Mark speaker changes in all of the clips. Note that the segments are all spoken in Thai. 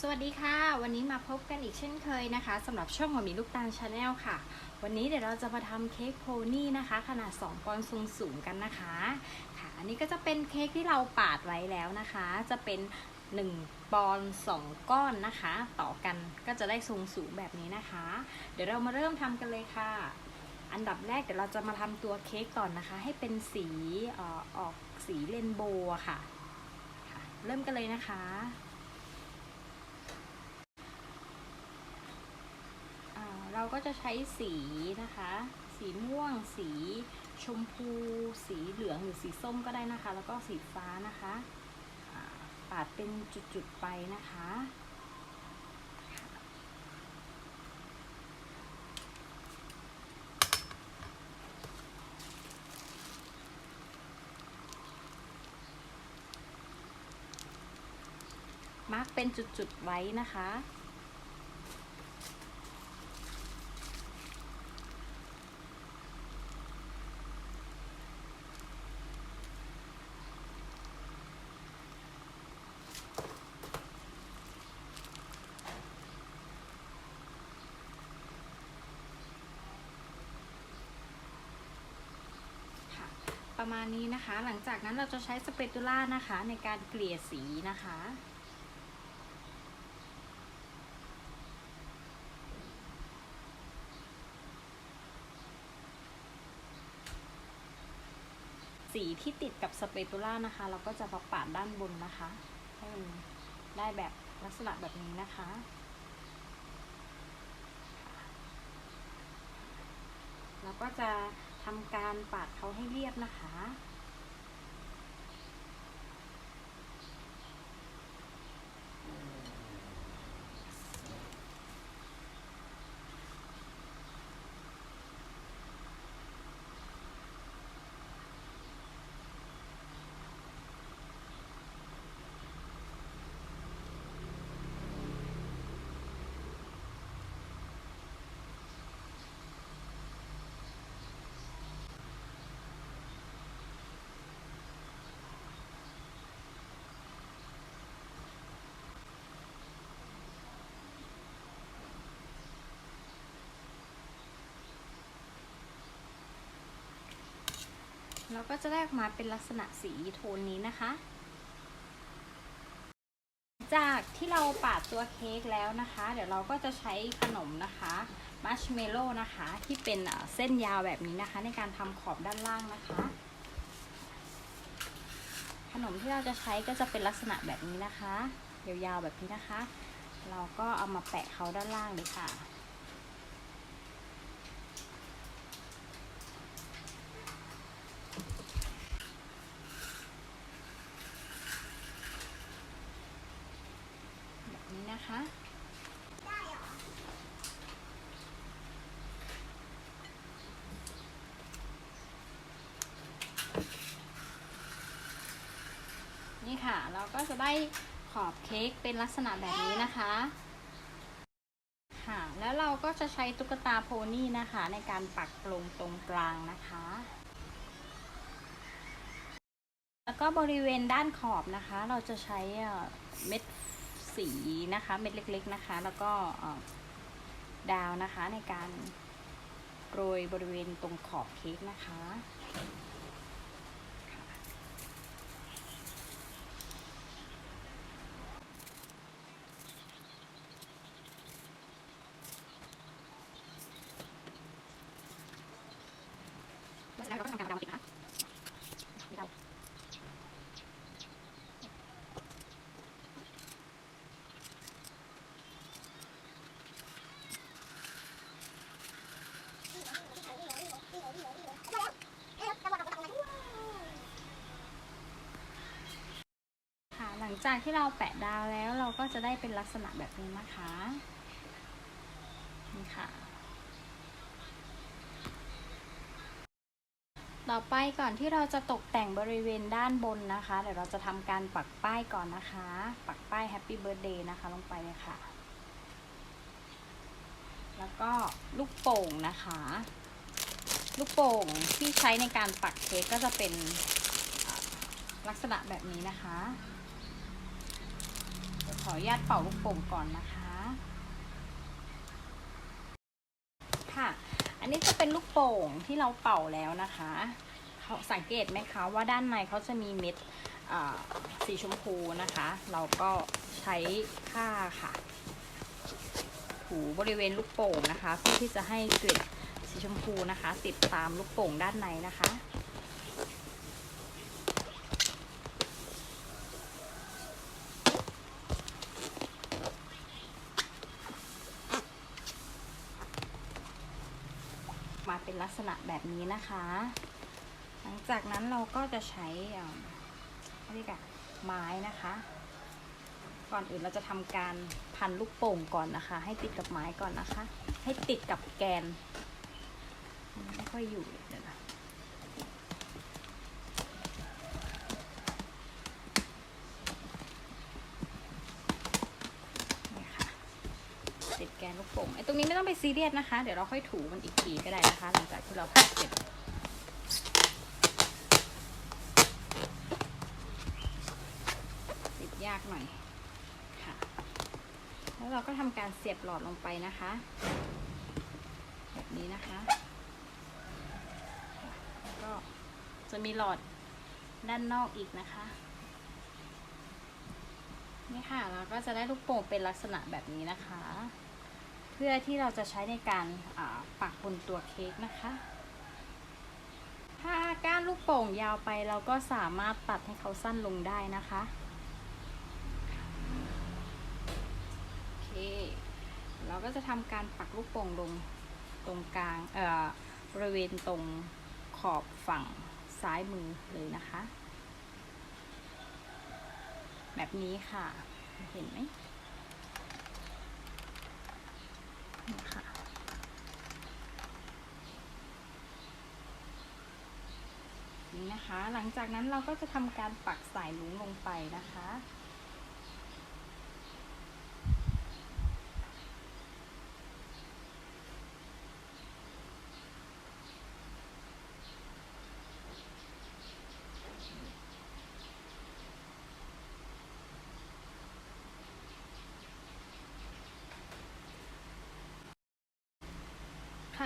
Speaker 1: สวัสดีค่ะ วันนี้มาพบกันอีกเช่นเคยนะคะสำหรับช่องหมอมีลูกตาลชาแนลค่ะ วันนี้เดี๋ยวเราจะมาทำเค้กโพนี่นะคะ ขนาด 2 ปอนด์ทรงสูงกันนะคะค่ะ อันนี้ก็จะเป็นเค้กที่เราปาดไว้แล้วนะคะ จะเป็น 1 ปอนด์2ก้อนนะคะ ต่อกันก็จะได้ทรงสูงแบบนี้นะคะ เดี๋ยวเรามาเริ่มทำกันเลยค่ะ อันดับแรกเดี๋ยวเราจะมาทำตัวเค้กก่อนนะคะ ให้เป็นสีออออกสีเรนโบว์ค่ะ เริ่มกันเลยนะคะ อ่าเรา ก็จะใช้สีนะคะ สีม่วง สีชมพู สีเหลืองหรือสีส้มก็ได้นะคะ แล้วก็สีฟ้านะคะปาดเป็นจุดๆไปนะคะมาร์กเป็นจุดๆไว้นะคะ ประมาณนี้นะคะ หลังจากนั้นเราจะใช้สเปตูล่านะคะ ในการเกลี่ยสีนะคะสีที่ติดกับสเปตูล่านะคะ เราก็จะมาปาดด้านบนนะคะให้มันได้แบบลักษณะแบบนี้นะคะ เราก็จะ ทำการปาดเขาให้เรียบนะคะ เราก็จะได้ออกมาเป็นลักษณะสีโทนนี้นะคะ จากที่เราปาดตัวเค้กแล้วนะคะ เดี๋ยวเราก็จะใช้ขนมนะคะมัชเมลโล่นะคะที่เป็นเอ่อเส้นยาวแบบนี้นะคะ ในการทำขอบด้านล่างนะคะ ขนมที่เราจะใช้ก็จะเป็นลักษณะแบบนี้นะคะ ยาวๆแบบนี้นะคะ เราก็เอามาแปะเขาด้านล่างเลยค่ะ นี้นะคะนี่ค่ะ เราก็จะได้ขอบเค้กเป็นลักษณะแบบนี้นะคะ ค่ะ แล้วเราก็จะใช้ตุ๊กตาโพนี่นะคะ ในการปักลงตรงกลางนะคะ แล้วก็บริเวณด้านขอบนะคะ เราจะใช้เม็ด สีนะคะ เม็ดเล็ก ๆนะคะ แล้วก็ดาวนะคะในการโรยบริเวณตรงขอบเค้กนะคะแล้วก็ทำการดาวติดนะดาว ค่ะหลัง จากที่เราแปะดาวแล้วเราก็จะได้เป็นลักษณะแบบนี้นะคะ นี่ค่ะ ต่อไปก่อนที่เราจะตกแต่งบริเวณด้านบนนะคะ เดี๋ยวเราจะทำการปักป้ายก่อนนะคะ ปักป้าย Happy Birthday นะคะ ลงไปเลยค่ะ แล้วก็ลูกโป่งนะคะ ลูกโป่งที่ใช้ในการปักเค้กก็จะเป็นลักษณะแบบนี้นะคะ ออนุญาตเป่าลูกโป่งก่อนนะคะ ค่ะ อันนี้จะเป็นลูกโป่งที่เราเป่าแล้วนะคะเขาสังเกตไหมคะว่าด้านในเขาจะมีเม็ดสีชมพูนะคะ เราก็ใช้ผ้าค่ะ ถูบริเวณลูกโป่งนะคะ เพื่อที่จะให้เกล็ดสีชมพูนะคะ ติดตามลูกโป่งด้านในนะคะ มา เป็นลักษณะแบบนี้นะคะ หลังจากนั้นเราก็จะใช้เอ่อเรียกอะไม้นะคะ ก่อนอื่นเราจะทำการพันลูกโป่งก่อนนะคะ ให้ติดกับไม้ก่อนนะคะ ให้ติดกับแกนมันไม่ค่อยอยู่เดี๋ยวนะนี่ค่ะ ติดแกนลูก โป่งไอ้ตรงนี้ไม่ต้องไปซีเรียสนะคะ เดี๋ยวเราค่อยถูมันอีกทีก็ได้นะคะ หลังจากที่เราพักเสร็จติดยากหน่อยค่ะ แล้วเราก็ทำการเสียบหลอดลงไปนะคะ แบบนี้นะคะ ก็จะมีหลอดด้านนอกอีกนะคะนี่ค่ะเราก็จะได้ลูกโป่งเป็นลักษณะแบบนี้นะคะ เพื่อที่เราจะใช้ในการปักบนตัวเค้กนะคะ ถ้าก้านลูกโป่งยาวไปเราก็สามารถตัดให้เขาสั้นลงได้นะคะโอเคเราก็จะทำการปักลูกโป่งลงตรงกลางเอ่อบริเวณตรงขอบฝั่งซ้ายมือเลยนะคะ แบบนี้ค่ะ เห็นไหม นี่ค่ะ นี่นะคะ หลังจากนั้นเราก็จะทำการปักสายลุงลงไปนะคะ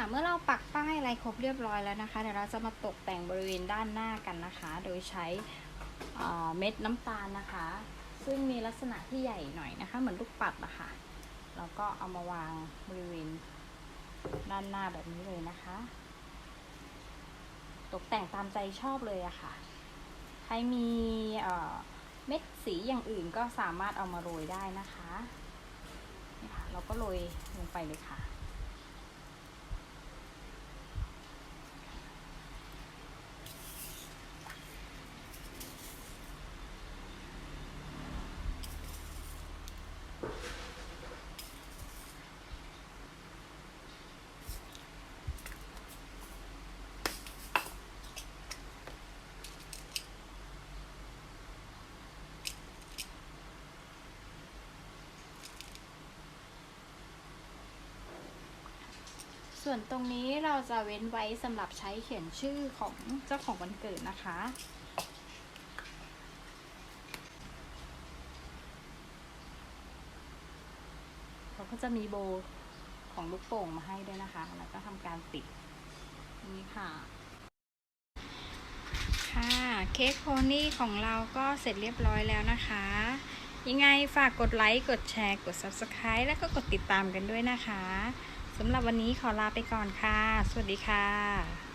Speaker 1: ค่ะเมื่อเราปักป้ายอะไรครบเรียบร้อยแล้วนะคะเดี๋ยวเราจะมาตกแต่งบริเวณด้านหน้ากันนะคะ โดยใช้เเม็ดน้ำตาลนะคะ ซึ่งมีลักษณะที่ใหญ่หน่อยนะคะ เหมือนลูกปัดอะค่ะเราก็เอามาวางบริเวณด้านหน้าแบบนี้เลยนะคะ ตกแต่งตามใจชอบเลยอะค่ะ ใครมีเเม็ดสีอย่างอื่นก็สามารถเอามาโรยได้นะคะนี่ค่ะเราก็โรยลงไปเลยค่ะ ส่วนตรงนี้เราจะเว้นไว้สำหรับใช้เขียนชื่อของเจ้าของวันเกิดนะคะเขาก็จะมีโบของลูกโป่งมาให้ด้วยนะคะ แล้วก็ทำการติดนี่ค่ะ ค่ะเค้กโพนี่ของเราก็เสร็จเรียบร้อยแล้วนะคะ ยังไงฝากกดไลค์ กดแชร์ กด Subscribe แล้วก็กดติดตามกันด้วยนะคะ สำหรับวันนี้ขอลาไปก่อนค่ะ สวัสดีค่ะ